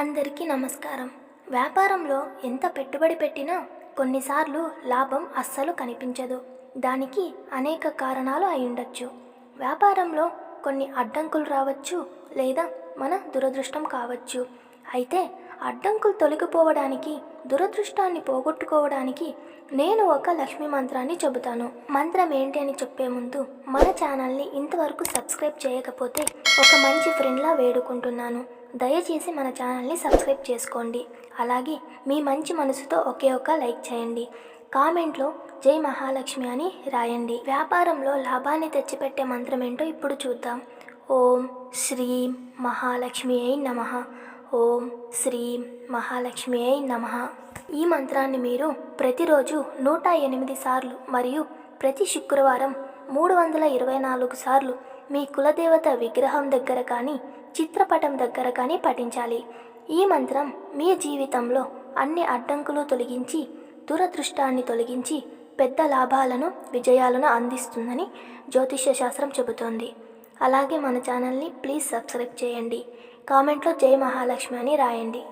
అందరికీ నమస్కారం. వ్యాపారంలో ఎంత పెట్టుబడి పెట్టినా కొన్నిసార్లు లాభం అస్సలు కనిపించదు. దానికి అనేక కారణాలు అయి ఉండొచ్చు వ్యాపారంలో కొన్ని అడ్డంకులు రావచ్చు లేదా మన దురదృష్టం కావచ్చు. అయితే అడ్డంకులు తొలగిపోవడానికి దురదృష్టాన్ని పోగొట్టుకోవడానికి నేను ఒక లక్ష్మీ మంత్రాన్ని చెబుతాను. మంత్రం ఏంటి అని చెప్పే ముందు మన ఛానల్ని ఇంతవరకు సబ్స్క్రైబ్ చేయకపోతే ఒక మంచి ఫ్రెండ్లా వేడుకుంటున్నాను. దయచేసి మన ఛానల్ని సబ్స్క్రైబ్ చేసుకోండి. అలాగే మీ మంచి మనసుతో ఒకే ఒక లైక్ చేయండి. కామెంట్లో జై మహాలక్ష్మి అని రాయండి. వ్యాపారంలో లాభాన్ని తెచ్చిపెట్టే మంత్రం ఏంటో ఇప్పుడు చూద్దాం. ఓం శ్రీం మహాలక్ష్మి అయి నమ. ఓం శ్రీం మహాలక్ష్మి అయి నమ. ఈ మంత్రాన్ని మీరు ప్రతిరోజు నూట ఎనిమిది సార్లు మరియు ప్రతి శుక్రవారం మూడు వందల ఇరవై నాలుగు సార్లు మీ కులదేవత విగ్రహం దగ్గర కానీ చిత్రపటం దగ్గర కానీ పఠించాలి. ఈ మంత్రం మీ జీవితంలో అన్ని అడ్డంకులు తొలగించి దురదృష్టాన్ని తొలగించి పెద్ద లాభాలను విజయాలను అందిస్తుందని జ్యోతిష్య శాస్త్రం చెబుతోంది. అలాగే మన ఛానల్ని ప్లీజ్ సబ్స్క్రైబ్ చేయండి. కామెంట్లో జై మహాలక్ష్మి అని రాయండి.